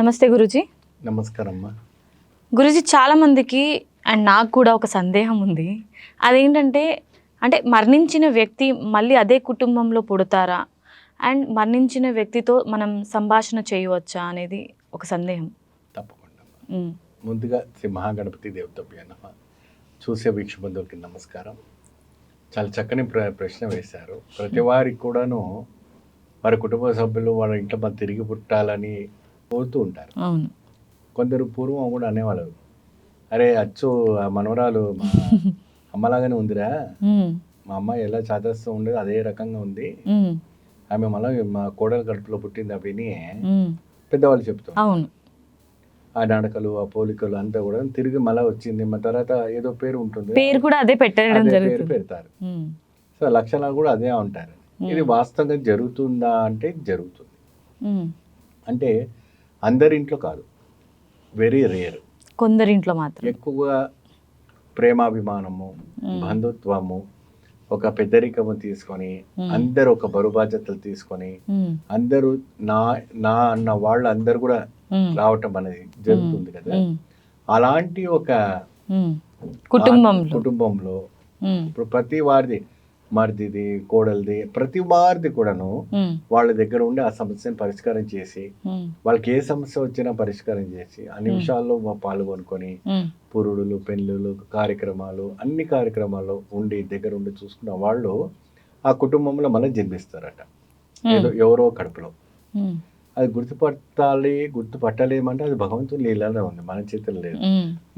నమస్తే గురుజీ. నమస్కారం అమ్మా గురుజీ చాలామందికి అండ్ నాకు కూడా ఒక సందేహం ఉంది. అదేంటంటే అంటే మరణించిన వ్యక్తి మళ్ళీ అదే కుటుంబంలో పుడతారా? అండ్ మరణించిన వ్యక్తితో మనం సంభాషణ చేయవచ్చా అనేది ఒక సందేహం. తప్పకుండా. ముందుగా శ్రీ మహాగణపతి దేవతభ్య నమ చూసే వీక్షబంధువులకి నమస్కారం. చాలా చక్కని ప్ర ప్రశ్న వేశారు. ప్రతి వారికి కూడాను వారి కుటుంబ సభ్యులు వాళ్ళ ఇంట్లో మనం తిరిగి పుట్టాలని కోరుతూ ఉంటారు. అవును. కొందరు పూర్వం కూడా అనేవాళ్ళు అరే అచ్చు ఆ మనవరాలు మా అమ్మలాగానే ఉందిరా. మా అమ్మ ఎలా చాదస్తూ ఉండేది అదే రకంగా ఉంది. ఆమె మళ్ళీ మా కోడల కడుపులో పుట్టింది అవిని ఉమ్, పెద్దవాళ్ళు చెప్తారు. అవును. ఆ నడకలు ఆ పోలికలు అంతా కూడా తిరిగి మళ్ళీ వచ్చింది. మా తర్వాత ఏదో పేరు ఉంటుంది. పేరు కూడా అదే పెట్టడం పేరు పెడతారు. సో లక్షణాలు కూడా అదే ఉంటారు. ఇది వాస్తవంగా జరుగుతుందా అంటే జరుగుతుంది. అంటే అందరి ఇంట్లో కాదు. వెరీ రేర్ కొందరింట్లో మాత్రం. ఎక్కువగా ప్రేమాభిమానము బంధుత్వము ఒక పెద్దరికము తీసుకొని అందరూ ఒక బరువు బాధ్యతలు తీసుకొని అందరూ నా నా అన్న వాళ్ళు అందరూ కూడా రావటం అనేది జరుగుతుంది కదా. అలాంటి ఒక ఉమ్. కుటుంబంలో. ఇప్పుడు ప్రతి వారిది మరిదిది కోడలిది ప్రతి వారిది కూడాను వాళ్ళ దగ్గర ఉండి ఆ సమస్యను పరిష్కారం చేసి వాళ్ళకి ఏ సమస్య వచ్చినా పరిష్కారం చేసి అన్ని విషయాల్లో పాల్గొనుకొని పురుడులు పెళ్ళిళ్ళు కార్యక్రమాలు అన్ని కార్యక్రమాల్లో ఉండి దగ్గర ఉండి చూసుకున్న వాళ్ళు ఆ కుటుంబంలో మళ్ళీ జన్మిస్తారట. ఏదో ఎవరో కడుపులో. అది గుర్తుపట్టాలి గుర్తుపట్టలేమంటే అది భగవంతుని లీలలో ఉంది మన చేతుల్లో లేదు.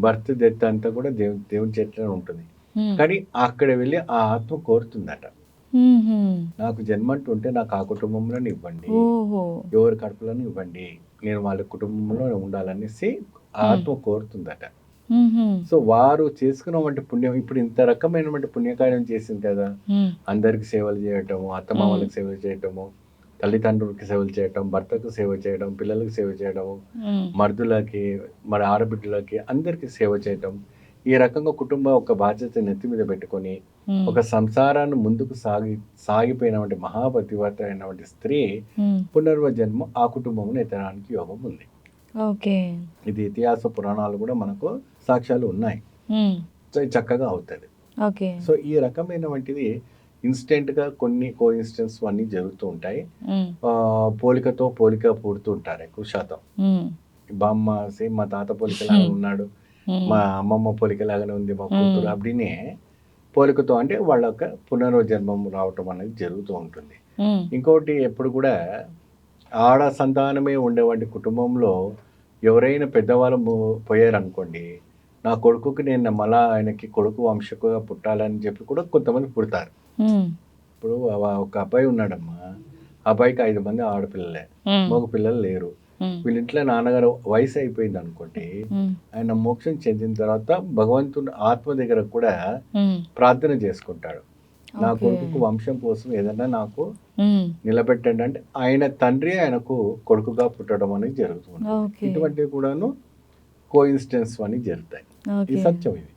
బర్త్ డెత్ అంతా కూడా దేవు దేవుని చేతిలో ఉంటుంది. కానీ అక్కడ వెళ్ళి ఆ ఆత్మ కోరుతుందట. నాకు జన్మంటూ ఉంటే నాకు ఆ కుటుంబంలోనే ఇవ్వండి. ఎవరి కడుపులోనే ఇవ్వండి. నేను వాళ్ళ కుటుంబంలో ఉండాలనేసి ఆత్మ కోరుతుందట. సో వారు చేసుకున్నటువంటి పుణ్యం ఇప్పుడు ఇంత రకమైనటువంటి పుణ్యకార్యం చేసింది కదా. అందరికి సేవలు చేయటము అత్తమామలకు సేవ చేయటము తల్లిదండ్రులకి సేవలు చేయటం భర్తకు సేవ చేయడం పిల్లలకు సేవ చేయడము మ్మ్. మరుదులకి మరి ఆడబిడ్డలకి అందరికి సేవ చేయటం. ఈ రకంగా కుటుంబం ఒక బాధ్యత నెత్తి మీద పెట్టుకొని. ఒక సంసారాన్ని ముందుకు సాగి సాగిపోయినటువంటి మహాపతివత అయినటువంటి స్త్రీ. పునర్వజన్మ ఆ కుటుంబంలో ఎత్తడానికి యోగం ఉంది. ఓకే. ఇది ఇతిహాస పురాణాలు కూడా మనకు సాక్ష్యాలు ఉన్నాయి. చక్కగా అవుతుంది. ఓకే. సో ఈ రకమైనటువంటిది ఇన్స్టెంట్గా కొన్ని కో ఇన్స్టెన్స్ అన్నీ జరుగుతూ ఉంటాయి. పోలికతో పోలిక పుడుతూ ఉంటారు ఎక్కువ శాతం. మ్మ్. బామ్మ సేమ్ మా తాత పోలికలాగా ఉన్నాడు. మా అమ్మమ్మ పోలికలాగానే ఉంది మా కూతురు అప్పుడినే పోలికతో అంటే వాళ్ళ యొక్క పునర్జన్మం రావటం అనేది జరుగుతూ ఉంటుంది. ఇంకోటి ఎప్పుడు కూడా ఆడ సంతానమే ఉండేవంటి కుటుంబంలో ఎవరైనా పెద్దవాళ్ళు పోయారనుకోండి నా కొడుకుకి నేను మళ్ళా ఆయనకి కొడుకు వంశకుగా పుట్టాలని చెప్పి కూడా కొంతమంది పుడతారు. ఇప్పుడు ఒక అబ్బాయి ఉన్నాడమ్మా అబ్బాయికి ఐదు మంది ఆడపిల్లలే. మగ పిల్లలు లేరు. వీళ్ళ ఇంట్లో నాన్నగారు వయసు అయిపోయింది అనుకోండి మ్మ్. ఆయన మోక్షం చెందిన తర్వాత భగవంతుని ఆత్మ దగ్గర కూడా మ్మ్. ప్రార్థన చేసుకుంటాడు నా ఓకే. కొడుకుకు వంశం కోసం ఏదైనా నాకు. నిలబెట్టండి అంటే ఆయన తండ్రి ఆయనకు కొడుకుగా పుట్టడం అనేది జరుగుతుంది ఇటువంటివి కూడాను కో ఇన్స్టెన్స్ అని జరుగుతాయి ఇది ఓకే సత్యం ఇది.